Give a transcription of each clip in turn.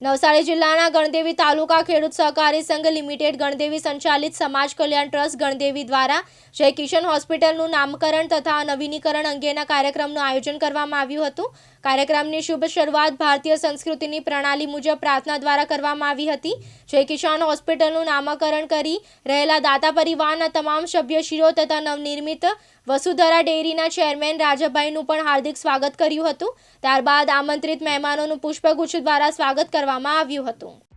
નવસારી જિલ્લાના ગણદેવી તાલુકા ખેડૂત સહકારી સંઘ લિમિટેડ ગણદેવી સંચાલિત સમાજ કલ્યાણ ટ્રસ્ટ ગણદેવી દ્વારા જય કિશન હોસ્પિટલનું નામકરણ તથા નવીનીકરણ અંગેના કાર્યક્રમનું આયોજન કરવામાં આવ્યું હતું. કાર્યક્રમની શુભ શરૂઆત ભારતીય સંસ્કૃતિની પ્રણાલી મુજબ પ્રાર્થના દ્વારા કરવામાં આવી હતી. જય કિશન હોસ્પિટલનું નામકરણ કરી રહેલા દાતા પરિવારના તમામ સભ્યશ્રીઓ તથા નવનિર્મિત વસુધરા ડેરીના ચેરમેન રાજાભાઈનું પણ હાર્દિક સ્વાગત કર્યું હતું. ત્યારબાદ આમંત્રિત મહેમાનોનું પુષ્પગુચ્છ દ્વારા સ્વાગત કરવામાં આવ્યું હતું.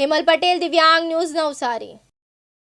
હેમલ પટેલ દિવ્યાંગ ન્યૂઝ નવસારી.